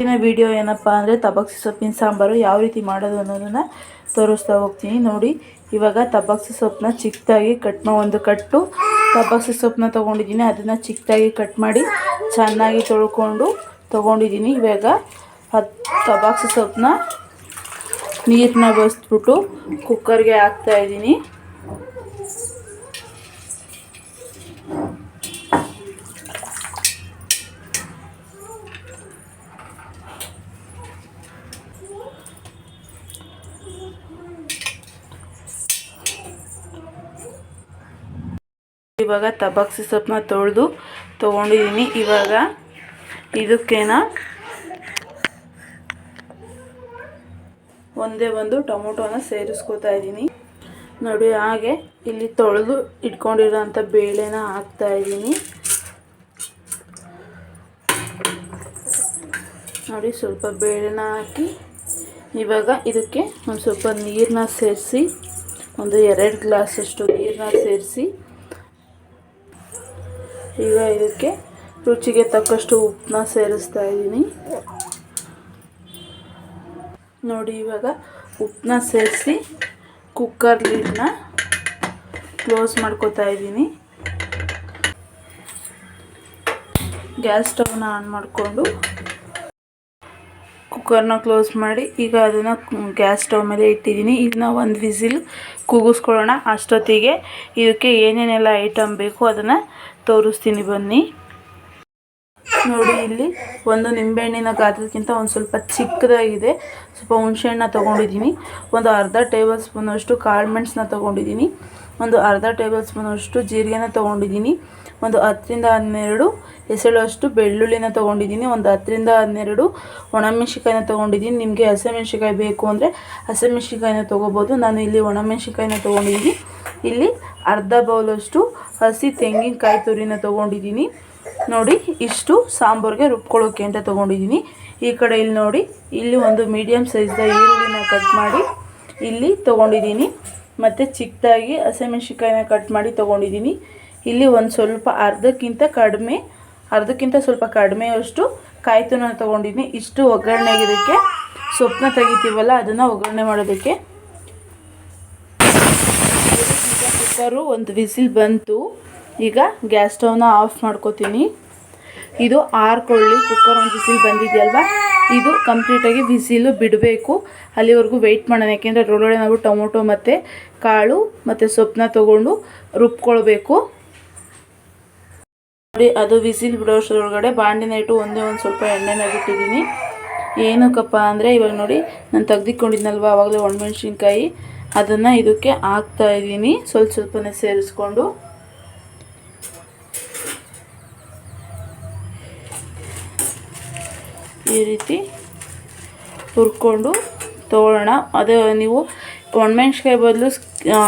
ಇವತ್ತಿನ ವಿಡಿಯೋ ಏನಪ್ಪ ಅಂದರೆ ತಬಕ್ಸಿ ಸೊಪ್ಪಿನ ಸಾಂಬಾರು ಯಾವ ರೀತಿ ಮಾಡೋದು ಅನ್ನೋದನ್ನು ತೋರಿಸ್ತಾ ಹೋಗ್ತೀನಿ. ನೋಡಿ, ಇವಾಗ ತಬಕ್ಸಿ ಸೊಪ್ಪನ್ನ ಚಿಕ್ಕದಾಗಿ ಕಟ್ ಮಾ ಒಂದು ಕಟ್ಟು ತಬಕ್ಸಿ ಸೊಪ್ಪನ್ನ ತೊಗೊಂಡಿದ್ದೀನಿ. ಅದನ್ನು ಚಿಕ್ಕದಾಗಿ ಕಟ್ ಮಾಡಿ ಚೆನ್ನಾಗಿ ತೊಳ್ಕೊಂಡು ತೊಗೊಂಡಿದ್ದೀನಿ. ಇವಾಗ ಹತ್ತು ತಬಾಕ್ಸಿ ಸೊಪ್ಪನ್ನ ನೀರನ್ನ ಬಸ್ಬಿಟ್ಟು ಕುಕ್ಕರ್ಗೆ ಹಾಕ್ತಾಯಿದ್ದೀನಿ ಇವಾಗ ತಬಾಕ್ಸಿ ಸೊಪ್ಪನ್ನ ತೊಳೆದು ತೊಗೊಂಡಿದ್ದೀನಿ. ಇವಾಗ ಇದಕ್ಕೇನ ಒಂದೇ ಒಂದು ಟೊಮೊಟೊನ ಸೇರಿಸ್ಕೊತಾ ಇದ್ದೀನಿ. ನೋಡಿ, ಹಾಗೆ ಇಲ್ಲಿ ತೊಳೆದು ಇಟ್ಕೊಂಡಿರೋಂಥ ಬೇಳೆನ ಹಾಕ್ತಾ ಇದ್ದೀನಿ. ನೋಡಿ, ಸ್ವಲ್ಪ ಬೇಳೆನ ಹಾಕಿ ಇವಾಗ ಇದಕ್ಕೆ ಒಂದು ಸ್ವಲ್ಪ ನೀರನ್ನ ಸೇರಿಸಿ, ಒಂದು ಎರಡು ಗ್ಲಾಸಷ್ಟು ನೀರನ್ನ ಸೇರಿಸಿ ಈಗ ಇದಕ್ಕೆ ರುಚಿಗೆ ತಕ್ಕಷ್ಟು ಉಪ್ಪನ್ನ ಸೇರಿಸ್ತಾ ಇದ್ದೀನಿ. ನೋಡಿ, ಇವಾಗ ಉಪ್ಪನ್ನ ಸೇರಿಸಿ ಕುಕ್ಕರ್ ಲಿಡ್ನ ಕ್ಲೋಸ್ ಮಾಡ್ಕೋತಾ ಇದ್ದೀನಿ. ಗ್ಯಾಸ್ ಸ್ಟವ್ನ ಆನ್ ಮಾಡಿಕೊಂಡು ಕುಕ್ಕರ್ನ ಕ್ಲೋಸ್ ಮಾಡಿ ಈಗ ಅದನ್ನು ಗ್ಯಾಸ್ ಸ್ಟವ್ ಮೇಲೆ ಇಟ್ಟಿದ್ದೀನಿ. ಇದನ್ನ ಒಂದು ವಿಸಿಲ್ ಕೂಗಿಸ್ಕೊಳ್ಳೋಣ. ಅಷ್ಟೊತ್ತಿಗೆ ಇದಕ್ಕೆ ಏನೇನೆಲ್ಲ ಐಟಮ್ ಬೇಕು ಅದನ್ನು ತೋರಿಸ್ತೀನಿ ಬನ್ನಿ. ನೋಡಿ ಇಲ್ಲಿ ಒಂದು ನಿಂಬೆಹಣ್ಣಿನ ಗಾತ್ರಕ್ಕಿಂತ ಒಂದು ಸ್ವಲ್ಪ ಚಿಕ್ಕದಾಗಿದೆ. ಸ್ವಲ್ಪ ಹುಣಸೆಹಣ್ಣ ತೊಗೊಂಡಿದ್ದೀನಿ. ಒಂದು ಅರ್ಧ ಟೇಬಲ್ ಸ್ಪೂನಷ್ಟು ಕಾಳು ಮೆಣಸನ್ನ ತೊಗೊಂಡಿದ್ದೀನಿ. ಒಂದು ಅರ್ಧ ಟೇಬಲ್ ಸ್ಪೂನಷ್ಟು ಜೀರಿಗೆನ ತೊಗೊಂಡಿದ್ದೀನಿ. ಒಂದು ಹತ್ತರಿಂದ ಹನ್ನೆರಡು. ಎಸಳುವಷ್ಟು ಬೆಳ್ಳುಳ್ಳಿನ ತೊಗೊಂಡಿದ್ದೀನಿ. ಒಂದು ಹತ್ತರಿಂದ ಹನ್ನೆರಡು. ಒಣಮೆಣ್ಸಿಕಾಯಿನ ತೊಗೊಂಡಿದ್ದೀನಿ. ನಿಮಗೆ ಹಸಿಮೆಣ್ಸಿಕಾಯಿ ಬೇಕು ಅಂದರೆ ಹಸಿಮೆಣ್ಸಿಕಾಯಿನ ತೊಗೋಬೋದು. ನಾನು ಇಲ್ಲಿ ಒಣಮೆಣ್ಸಿಕಾಯಿನ ತೊಗೊಂಡಿದ್ದೀನಿ. ಇಲ್ಲಿ ಅರ್ಧ ಬೌಲಷ್ಟು ಹಸಿ ತೆಂಗಿನಕಾಯಿ ತುರಿನ ತೊಗೊಂಡಿದ್ದೀನಿ. ನೋಡಿ, ಇಷ್ಟು ಸಾಂಬಾರಿಗೆ ರುಬ್ಕೊಳ್ಳೋಕೆ ಅಂತ ತೊಗೊಂಡಿದ್ದೀನಿ. ಈ ಕಡೆ ಇಲ್ಲಿ ನೋಡಿ, ಇಲ್ಲಿ ಒಂದು ಮೀಡಿಯಮ್ ಸೈಜ್ದ ಈರುಳ್ಳಿನ ಕಟ್ ಮಾಡಿ ಇಲ್ಲಿ ತೊಗೊಂಡಿದ್ದೀನಿ. ಮತ್ತು ಚಿಕ್ಕದಾಗಿ ಹಸಿಮೆಣ್ಸಿಕಾಯಿನ ಕಟ್ ಮಾಡಿ ತೊಗೊಂಡಿದ್ದೀನಿ. ಇಲ್ಲಿ ಒಂದು ಸ್ವಲ್ಪ ಅರ್ಧಕ್ಕಿಂತ ಕಡಿಮೆ, ಅರ್ಧಕ್ಕಿಂತ ಸ್ವಲ್ಪ ಕಡಿಮೆಯಷ್ಟು ಕಾಯಿ ತುನ ತೊಗೊಂಡಿದ್ದೀನಿ ಇಷ್ಟು ಒಗ್ಗರಣೆ ಇದಕ್ಕೆ ಸೊಪ್ಪನ್ನ ತೆಗಿತೀವಲ್ಲ, ಅದನ್ನು ಒಗ್ಗರಣೆ ಮಾಡೋದಕ್ಕೆ. ಕುಕ್ಕರು ಒಂದು ವಿಸಿಲ್ ಬಂತು. ಈಗ ಗ್ಯಾಸ್ ಸ್ಟವ್ನ ಆಫ್ ಮಾಡ್ಕೋತೀನಿ. ಇದು ಆರ್ಕೊಳ್ಳಿ, ಕುಕ್ಕರ್ ಒಂದು ವಿಸಿಲ್ ಬಂದಿದೆಯಲ್ವಾ? ಇದು ಕಂಪ್ಲೀಟಾಗಿ ವಿಸಿಲು ಬಿಡಬೇಕು. ಅಲ್ಲಿವರೆಗೂ ವೆಯ್ಟ್ ಮಾಡೋಣ, ಯಾಕೆಂದರೆ ಅದರೊಳಗಡೆ ನಾವು ಟೊಮೊಟೊ ಮತ್ತು ಕಾಳು ಮತ್ತು ಸೊಪ್ಪನ್ನ ತೊಗೊಂಡು ರುಬ್ಕೊಳ್ಬೇಕು. ನೋಡಿ ಅದು ವಿಸಿಲ್ ಬಿಡೋಷ್ಟರೊಳಗಡೆ ಬಾಂಡಿನ ಇಟ್ಟು ಒಂದೇ ಒಂದು ಸ್ವಲ್ಪ ಎಣ್ಣೆನ ಬಿಟ್ಟಿದ್ದೀನಿ. ಏನಕ್ಕಪ್ಪ ಅಂದರೆ, ಇವಾಗ ನೋಡಿ, ನಾನು ತೆಗ್ದಿಕೊಂಡಿದ್ನಲ್ವ ಆವಾಗಲೇ ಒಣಮೆಣ್ಸಿನ್ಕಾಯಿ. ಅದನ್ನು ಇದಕ್ಕೆ ಹಾಕ್ತಾ ಇದ್ದೀನಿ, ಸ್ವಲ್ಪ ಸ್ವಲ್ಪನೇ ಸೇರಿಸ್ಕೊಂಡು. ಈ ರೀತಿ ಹುರ್ಕೊಂಡು ತೊಗೊಳ್ಳೋಣ. ಅದೇ, ನೀವು ಒಣಮೆಣ್ಸಿಕಾಯಿ ಬದಲು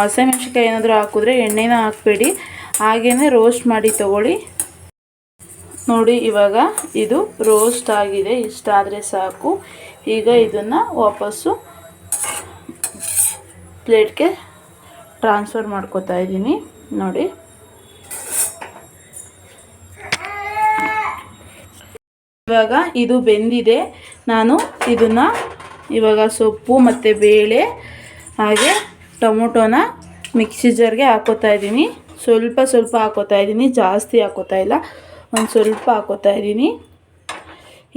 ಹಸಿಮೆಣ್ಸಿಕಾಯಿ ಏನಾದರೂ ಹಾಕಿದ್ರೆ ಎಣ್ಣೆನ ಹಾಕಬೇಡಿ. ಹಾಗೇ ರೋಸ್ಟ್ ಮಾಡಿ ತಗೊಳ್ಳಿ. ನೋಡಿ, ಇವಾಗ ಇದು ರೋಸ್ಟ್ ಆಗಿದೆ. ಇಷ್ಟಾದರೆ ಸಾಕು. ಈಗ ಇದನ್ನು ವಾಪಸ್ಸು ಪ್ಲೇಟ್ಗೆ ಟ್ರಾನ್ಸ್ಫರ್ ಮಾಡ್ಕೋತಾ ಇದ್ದೀನಿ. ನೋಡಿ. ಇವಾಗ ಇದು ಬೆಂದಿದೆ. ನಾನು ಇದನ್ನು ಇವಾಗ ಸೊಪ್ಪು ಮತ್ತು ಬೇಳೆ ಹಾಗೆ ಟೊಮೊಟೊನ ಮಿಕ್ಸಿ ಜಾರ್ಗೆ ಹಾಕೋತಾ ಇದ್ದೀನಿ. ಸ್ವಲ್ಪ ಸ್ವಲ್ಪ ಹಾಕೋತಾ ಇದ್ದೀನಿ. ಜಾಸ್ತಿ ಹಾಕೋತಾ ಇಲ್ಲ. ಒಂದು ಸ್ವಲ್ಪ ಹಾಕೋತಾ ಇದ್ದೀನಿ.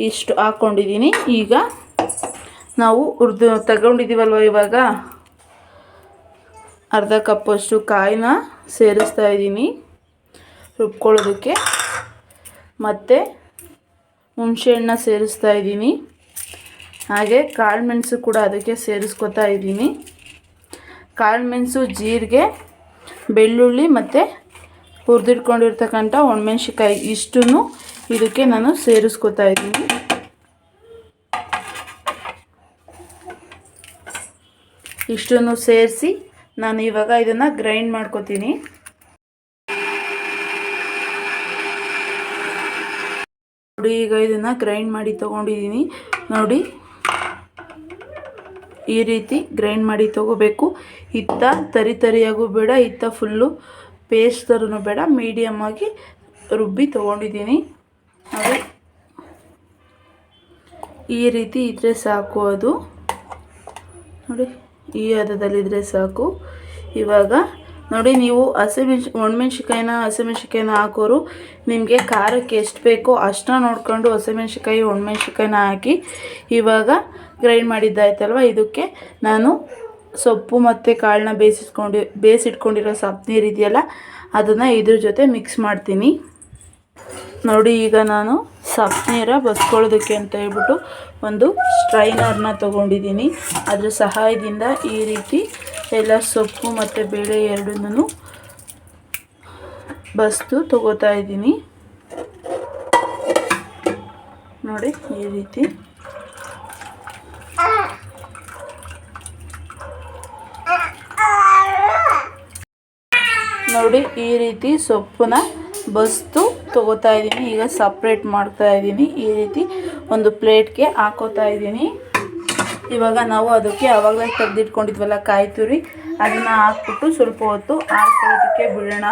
ಇಷ್ಟು ಹಾಕ್ಕೊಂಡಿದ್ದೀನಿ ಈಗ ನಾವು ಹುರಿದು ತಗೊಂಡಿದ್ದೀವಲ್ವ ಇವಾಗ? ಅರ್ಧ ಕಪ್ಪಷ್ಟು ಕಾಯಿನ ಸೇರಿಸ್ತಾ ಇದ್ದೀನಿ. ರುಬ್ಕೊಳ್ಳೋದಕ್ಕೆ. ಮತ್ತು ಹುಣಸೆಹಣ್ಣ ಸೇರಿಸ್ತಾ ಇದ್ದೀನಿ. ಹಾಗೆ ಕಾಳು ಮೆಣಸು ಕೂಡ ಅದಕ್ಕೆ ಸೇರಿಸ್ಕೊತಾ ಇದ್ದೀನಿ. ಕಾಳು ಮೆಣಸು ಜೀರಿಗೆ, ಬೆಳ್ಳುಳ್ಳಿ ಮತ್ತು ಹುರಿದಿಟ್ಕೊಂಡಿರ್ತಕ್ಕಂಥ ಒಣಮೆಣ್ಸಿಕಾಯಿ ಇಷ್ಟನ್ನು ಇದಕ್ಕೆ ನಾನು ಸೇರಿಸ್ಕೊತಾ ಇದ್ದೀನಿ. ಇಷ್ಟನ್ನು ಸೇರಿಸಿ ನಾನು ಇವಾಗ ಇದನ್ನು ಗ್ರೈಂಡ್ ಮಾಡ್ಕೋತೀನಿ. ನೋಡಿ, ಈಗ ಇದನ್ನು ಗ್ರೈಂಡ್ ಮಾಡಿ ತೊಗೊಂಡಿದ್ದೀನಿ. ನೋಡಿ, ಈ ರೀತಿ ಗ್ರೈಂಡ್ ಮಾಡಿ ತೊಗೋಬೇಕು. ಇತ್ತ ತರಿ ತರಿಯಾಗೂ ಬೇಡ, ಇತ್ತ ಫುಲ್ಲು ಪೇಸ್ಟ್ ಥರನೂ ಬೇಡ ಮೀಡಿಯಮ್ಮಾಗಿ ರುಬ್ಬಿ ತೊಗೊಂಡಿದ್ದೀನಿ. ಅದು ಈ ರೀತಿ ಇದ್ದರೆ ಸಾಕು ಅದು. ನೋಡಿ, ಈ ಹದದಲ್ಲಿದ್ದರೆ ಸಾಕು. ಇವಾಗ ನೋಡಿ, ನೀವು ಹಸಿಮೆಣ್ಸು ಒಣಮೆಣ್ಸಿಕಾಯಿನ ಹಸಿಮೆಣ್ಸಿಕಾಯಿನ ಹಾಕೋರು, ನಿಮಗೆ ಖಾರಕ್ಕೆ ಎಷ್ಟು ಬೇಕೋ ಅಷ್ಟನ್ನ ನೋಡಿಕೊಂಡು ಹಸಿಮೆಣ್ಸಿಕಾಯಿ ಒಣಮೆಣ್ಸಿಕಾಯಿನ ಹಾಕಿ ಇವಾಗ ಗ್ರೈಂಡ್ ಮಾಡಿದ್ದಾಯ್ತಲ್ವ? ಇದಕ್ಕೆ ನಾನು ಸೊಪ್ಪು ಮತ್ತು ಕಾಳನ್ನ ಬೇಯಿಸಿಟ್ಕೊಂಡು ಬೇಯಿಸಿಟ್ಕೊಂಡಿರೋ ಸೊಪ್ಪು ನೀರು ಇದೆಯಲ್ಲ, ಅದನ್ನು ಇದ್ರ ಜೊತೆ ಮಿಕ್ಸ್ ಮಾಡ್ತೀನಿ. ನೋಡಿ, ಈಗ ನಾನು ಸಪ್ ನೀರ ಬಸ್ಕೊಳ್ಳೋದಕ್ಕೆ ಅಂತ ಹೇಳ್ಬಿಟ್ಟು ಒಂದು ಸ್ಟ್ರೈನರ್ನ ತೊಗೊಂಡಿದ್ದೀನಿ. ಅದ್ರ ಸಹಾಯದಿಂದ ಈ ರೀತಿ ಎಲ್ಲ ಸೊಪ್ಪು ಮತ್ತು ಬೇಳೆ ಎರಡನ್ನೂ ಬಸ್ತು ತಗೋತಾ ಇದ್ದೀನಿ. ನೋಡಿ, ಈ ರೀತಿ. ನೋಡಿ ಈ ರೀತಿ ಸೊಪ್ಪನ್ನ ಬಸ್ತು ತೊಗೋತಾ ಇದ್ದೀನಿ. ಈಗ ಸಪ್ರೇಟ್ ಮಾಡ್ತಾ ಇದ್ದೀನಿ. ಈ ರೀತಿ ಒಂದು ಪ್ಲೇಟ್ಗೆ ಹಾಕೋತಾ ಇದ್ದೀನಿ. ಇವಾಗ ನಾವು ಅದಕ್ಕೆ ಆವಾಗಲೇ ತೆಗೆದಿಟ್ಕೊಂಡಿದ್ವಲ್ಲ ಕಾಯಿ ತುರಿ ಅದನ್ನು ಹಾಕ್ಬಿಟ್ಟು ಸ್ವಲ್ಪ ಹೊತ್ತು ಆರ್ಕೊಳ್ಳೋದಕ್ಕೆ ಬಿಡೋಣ.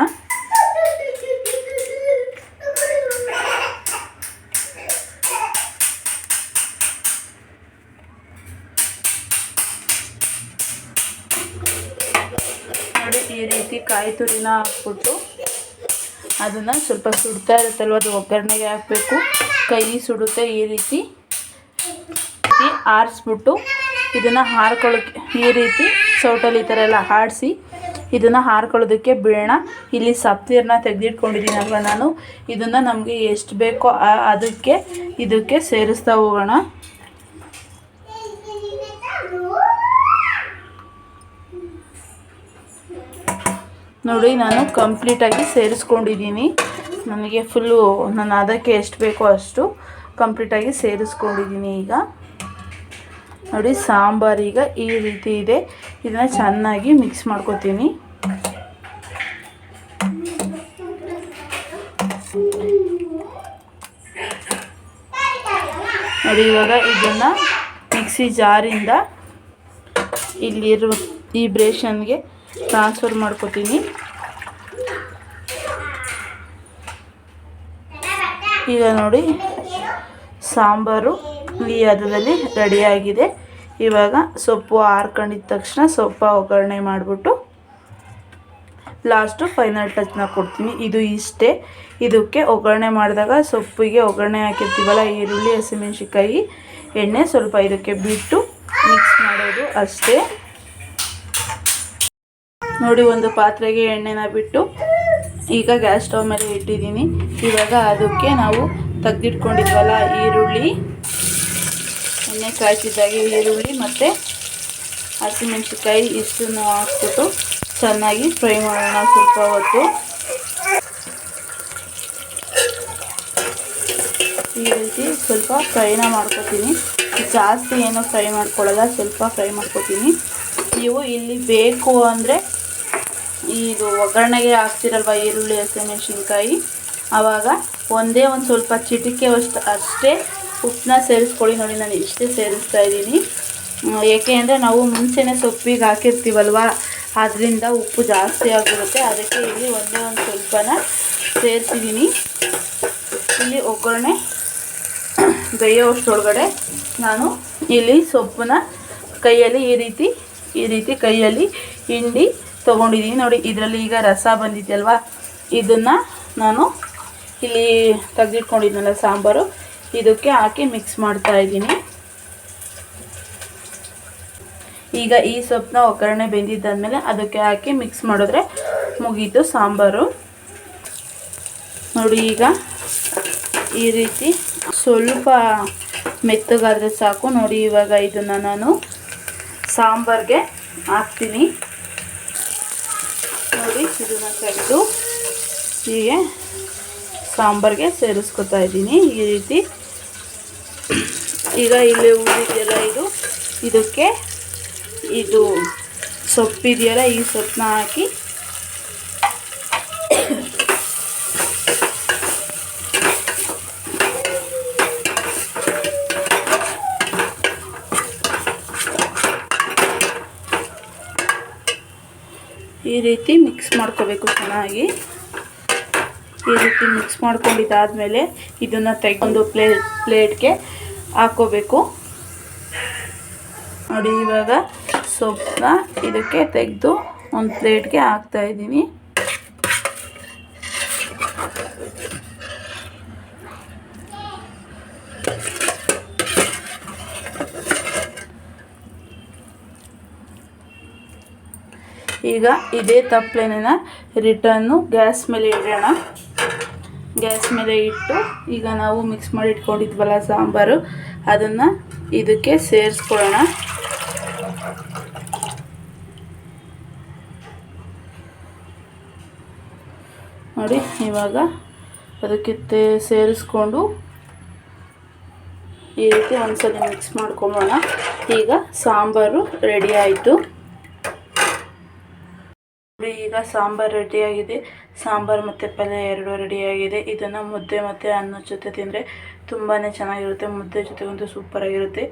ಕಾಯಿ ತುರಿನ ಹಾಕ್ಬಿಟ್ಟು ಅದನ್ನು ಸ್ವಲ್ಪ ಸುಡ್ತಾ ಇರುತ್ತಲ್ವ, ಅದು ಒಗ್ಗರಣೆಗೆ ಹಾಕಬೇಕು. ಕೈ ಸುಡುತ್ತೆ ಈ ರೀತಿ. ಆರಿಸ್ಬಿಟ್ಟು ಇದನ್ನು ಹಾರ್ಕೊಳ್ಳೋಕ್ಕೆ ಈ ರೀತಿ ಸೌಟಲ್ಲಿ ಈ ಥರ ಎಲ್ಲ ಆಡಿಸಿ ಇದನ್ನು ಹಾರ್ಕೊಳ್ಳೋದಕ್ಕೆ ಬಿಡೋಣ ಇಲ್ಲಿ ಸಪ್ತಿರನ್ನ ತೆಗೆದಿಟ್ಕೊಂಡಿದ್ದೀನಲ್ವ ನಾನು. ಇದನ್ನು ನಮಗೆ ಎಷ್ಟು ಬೇಕೋ ಅದಕ್ಕೆ ಇದಕ್ಕೆ ಸೇರಿಸ್ತಾ ಹೋಗೋಣ. ನೋಡಿ, ನಾನು ಕಂಪ್ಲೀಟಾಗಿ ಸೇರಿಸ್ಕೊಂಡಿದ್ದೀನಿ. ನನಗೆ ಫುಲ್ಲು ನಾನು ಅದಕ್ಕೆ ಎಷ್ಟು ಬೇಕೋ ಅಷ್ಟು ಕಂಪ್ಲೀಟಾಗಿ ಸೇರಿಸ್ಕೊಂಡಿದ್ದೀನಿ ಈಗ. ನೋಡಿ, ಸಾಂಬಾರು ಈಗ ಈ ರೀತಿ ಇದೆ. ಇದನ್ನು ಚೆನ್ನಾಗಿ ಮಿಕ್ಸ್ ಮಾಡ್ಕೊತೀನಿ. ನೋಡಿ, ಇವಾಗ ಇದನ್ನು ಮಿಕ್ಸಿ ಜಾರಿಂದ ಇಲ್ಲಿರುವ ಈ ಬ್ರೇಷನ್ಗೆ ಟ್ರಾನ್ಸ್ಫರ್ ಮಾಡ್ಕೊತೀನಿ. ಈಗ ನೋಡಿ, ಸಾಂಬಾರು ಈ ಹದದಲ್ಲಿ ರೆಡಿಯಾಗಿದೆ ಇವಾಗ ಸೊಪ್ಪು ಹಾರ್ಕೊಂಡಿದ್ದ ತಕ್ಷಣ ಸೊಪ್ಪು ಒಗ್ಗರಣೆ ಮಾಡಿಬಿಟ್ಟು ಲಾಸ್ಟು ಫೈನಲ್ ಟಚ್ನ ಕೊಡ್ತೀನಿ. ಇದು ಇಷ್ಟೇ. ಇದಕ್ಕೆ ಒಗ್ಗರಣೆ ಮಾಡಿದಾಗ ಸೊಪ್ಪಿಗೆ ಒಗ್ಗರಣೆ ಹಾಕಿರ್ತೀವಲ್ಲ, ಈರುಳ್ಳಿ ಹಸಿಮೆಣ್ಸಿಕಾಯಿ ಎಣ್ಣೆ ಸ್ವಲ್ಪ ಇದಕ್ಕೆ ಬಿಟ್ಟು ಮಿಕ್ಸ್ ಮಾಡೋದು ಅಷ್ಟೇ. ನೋಡಿ ಒಂದು ಪಾತ್ರೆಗೆ ಎಣ್ಣೆನ ಬಿಟ್ಟು ಈಗ ಗ್ಯಾಸ್ ಸ್ಟವ್ ಮೇಲೆ ಇಟ್ಟಿದ್ದೀನಿ. ಇವಾಗ ಅದಕ್ಕೆ ನಾವು ತೆಗ್ದಿಟ್ಕೊಂಡಿದ್ವಲ್ಲ ಈರುಳ್ಳಿ, ಎಣ್ಣೆ ಕಾಯ್ತಿದ್ದಾಗ ಈರುಳ್ಳಿ ಮತ್ತು ಹಸಿಮೆಣ್ಸಿಕಾಯಿ ಇಷ್ಟನ್ನು ಹಾಕ್ಬಿಟ್ಟು ಚೆನ್ನಾಗಿ ಫ್ರೈ ಮಾಡೋಣ ಸ್ವಲ್ಪ ಹೊತ್ತು. ಈ ರೀತಿ ಸ್ವಲ್ಪ ಫ್ರೈನ ಮಾಡ್ಕೊತೀನಿ. ಜಾಸ್ತಿ ಏನು ಫ್ರೈ ಮಾಡ್ಕೊಳ್ಳಲ್ಲ, ಸ್ವಲ್ಪ ಫ್ರೈ ಮಾಡ್ಕೊತೀನಿ. ನೀವು ಇಲ್ಲಿ ಬೇಕು ಅಂದರೆ ಇದು ಒಗ್ಗರಣೆಗೆ ಹಾಕ್ತಿರಲ್ವ ಈರುಳ್ಳಿ ಹಸಿಮೆಣ್ಸಿನ್ಕಾಯಿ ಆವಾಗ ಒಂದೇ ಒಂದು ಸ್ವಲ್ಪ ಚಿಟಿಕೆ ಅಷ್ಟು ಅಷ್ಟೇ ಉಪ್ಪನ್ನ ಸೇರಿಸ್ಕೊಳ್ಳಿ ನೋಡಿ, ನಾನು ಇಷ್ಟೇ ಸೇರಿಸ್ತಾ ಇದ್ದೀನಿ. ಏಕೆ ಅಂದರೆ ನಾವು ಮುಂಚೆನೇ ಸೊಪ್ಪಿಗೆ ಹಾಕಿರ್ತೀವಲ್ವ? ಅದರಿಂದ ಉಪ್ಪು ಜಾಸ್ತಿ ಆಗಿರುತ್ತೆ. ಅದಕ್ಕೆ ಇಲ್ಲಿ ಒಂದೇ ಒಂದು ಸ್ವಲ್ಪನ ಸೇರಿಸಿದ್ದೀನಿ ಇಲ್ಲಿ ಒಗ್ಗರಣೆ ಬೇಯೋಷ್ಟೊಳಗಡೆ ನಾನು ಇಲ್ಲಿ ಸೊಪ್ಪನ್ನ ಕೈಯಲ್ಲಿ ಈ ರೀತಿ ಈ ರೀತಿ ಕೈಯಲ್ಲಿ ಹಿಂಡಿ ತೊಗೊಂಡಿದ್ದೀನಿ ನೋಡಿ, ಇದರಲ್ಲಿ ಈಗ ರಸ ಬಂದಿದೆಯಲ್ವ ಇದನ್ನು ನಾನು ಇಲ್ಲಿ ತೆಗೆದಿಟ್ಕೊಂಡಿದ್ನಲ್ಲ ಸಾಂಬಾರು. ಇದಕ್ಕೆ ಹಾಕಿ ಮಿಕ್ಸ್ ಮಾಡ್ತಾ ಇದ್ದೀನಿ. ಈಗ ಈ ಸೊಪ್ಪನ್ನ ಒಗ್ಗರಣೆ ಬೆಂದಿದ್ದಾದಮೇಲೆ ಅದಕ್ಕೆ ಹಾಕಿ ಮಿಕ್ಸ್ ಮಾಡಿದ್ರೆ ಮುಗೀತು ಸಾಂಬಾರು. ನೋಡಿ, ಈಗ ಈ ರೀತಿ ಸ್ವಲ್ಪ ಮೆತ್ತಗಾದರೆ ಸಾಕು. ನೋಡಿ, ಇವಾಗ ಇದನ್ನು ನಾನು ಸಾಂಬಾರಿಗೆ ಹಾಕ್ತೀನಿ. ನೋಡಿ ಇದನ್ನು ತೆಗೆದು ಹೀಗೆ ಸಾಂಬಾರಿಗೆ ಸೇರಿಸ್ಕೊತಾ ಇದ್ದೀನಿ ಈ ರೀತಿ. ಈಗ ಇಲ್ಲಿ ಉಳಿದಿದೆಯಲ್ಲ ಇದು, ಇದಕ್ಕೆ ಇದು ಸೊಪ್ಪಿದೆಯಲ್ಲ, ಈ ಸೊಪ್ಪನ್ನ ಹಾಕಿ ರೀತಿ ಮಿಕ್ಸ್ ಮಾಡ್ಕೋಬೇಕು ಚೆನ್ನಾಗಿ. ಈ ರೀತಿ ಮಿಕ್ಸ್ ಮಾಡ್ಕೊಂಡಿದ್ದಾದಮೇಲೆ ಇದನ್ನು ತೆಗೊಂಡು ಪ್ಲೇ, ಪ್ಲೇಟ್ಗೆ ಹಾಕೋಬೇಕು. ನೋಡಿ ಇವಾಗ ಸೊಪ್ಪನ್ನ ಇದಕ್ಕೆ ತೆಗೆದು ಒಂದು ಪ್ಲೇಟ್ಗೆ ಹಾಕ್ತಾ ಈಗ ಇದೇ ತಪ್ಪಲೆನ ರಿಟರ್ನು ಗ್ಯಾಸ್ ಮೇಲೆ ಇಡೋಣ. ಗ್ಯಾಸ್ ಮೇಲೆ ಇಟ್ಟು ಈಗ ನಾವು ಮಿಕ್ಸ್ ಮಾಡಿ ಇಟ್ಕೊಂಡಿದ್ವಲ್ಲ ಸಾಂಬಾರು, ಅದನ್ನು ಇದಕ್ಕೆ ಸೇರಿಸ್ಕೊಳ್ಳೋಣ ನೋಡಿ, ಇವಾಗ ಅದಕ್ಕೆ ಸೇರಿಸ್ಕೊಂಡು ಈ ರೀತಿ ಒಂದ್ಸಲ ಮಿಕ್ಸ್ ಮಾಡ್ಕೊಂಬೋಣ ಈಗ ಸಾಂಬಾರು ರೆಡಿ ಆಯಿತು. ಈಗ ಸಾಂಬಾರು ರೆಡಿಯಾಗಿದೆ ಸಾಂಬಾರು ಮತ್ತು ಪಲ್ಯ ಎರಡೂ ರೆಡಿಯಾಗಿದೆ ಇದನ್ನು ಮುದ್ದೆ ಮತ್ತು ಅನ್ನದ ಜೊತೆ ತಿಂದರೆ ತುಂಬಾ ಚೆನ್ನಾಗಿರುತ್ತೆ. ಮುದ್ದೆ ಜೊತೆಗಂತೂ ಸೂಪರಾಗಿರುತ್ತೆ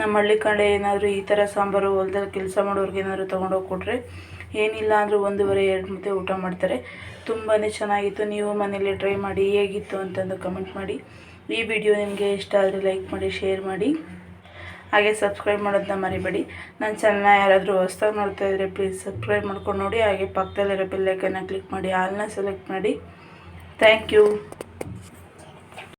ನಮ್ಮ ಹಳ್ಳಿ ಕಡೆ ಏನಾದರೂ ಈ ಥರ ಸಾಂಬಾರು ಹೊಲ್ದಲ್ಲಿ ಕೆಲಸ ಮಾಡೋರ್ಗೆ ಏನಾದರೂ ತೊಗೊಂಡೋಗಿ ಕೊಟ್ಟರೆ ಏನಿಲ್ಲ ಅಂದರೂ ಒಂದೂವರೆ, ಎರಡು ಮುದ್ದೆ ಊಟ ಮಾಡ್ತಾರೆ. ತುಂಬಾ ಚೆನ್ನಾಗಿತ್ತು. ನೀವು ಮನೇಲಿ ಟ್ರೈ ಮಾಡಿ ಹೇಗಿತ್ತು ಅಂತಂದು ಕಮೆಂಟ್ ಮಾಡಿ. ಈ ವಿಡಿಯೋ ನಿಮಗೆ ಇಷ್ಟ ಆದರೆ ಲೈಕ್ ಮಾಡಿ ಶೇರ್ ಮಾಡಿ. ಹಾಗೆ ಸಬ್ಸ್ಕ್ರೈಬ್ ಮಾಡೋದನ್ನ ಮರಿಬೇಡಿ. ನನ್ನ ಚಾನಲ್ನ ಯಾರಾದರೂ ಹೊಸ್ದಾಗಿ ನೋಡ್ತಾ ಇದ್ದರೆ ಪ್ಲೀಸ್ ಸಬ್ಸ್ಕ್ರೈಬ್ ಮಾಡ್ಕೊಂಡು ನೋಡಿ. ಹಾಗೆ ಪಕ್ಕದಲ್ಲಿರೋ ಬೆಲ್ಲೈಕನ್ನ ಕ್ಲಿಕ್ ಮಾಡಿ ಆಲ್ನ ಸೆಲೆಕ್ಟ್ ಮಾಡಿ. Thank you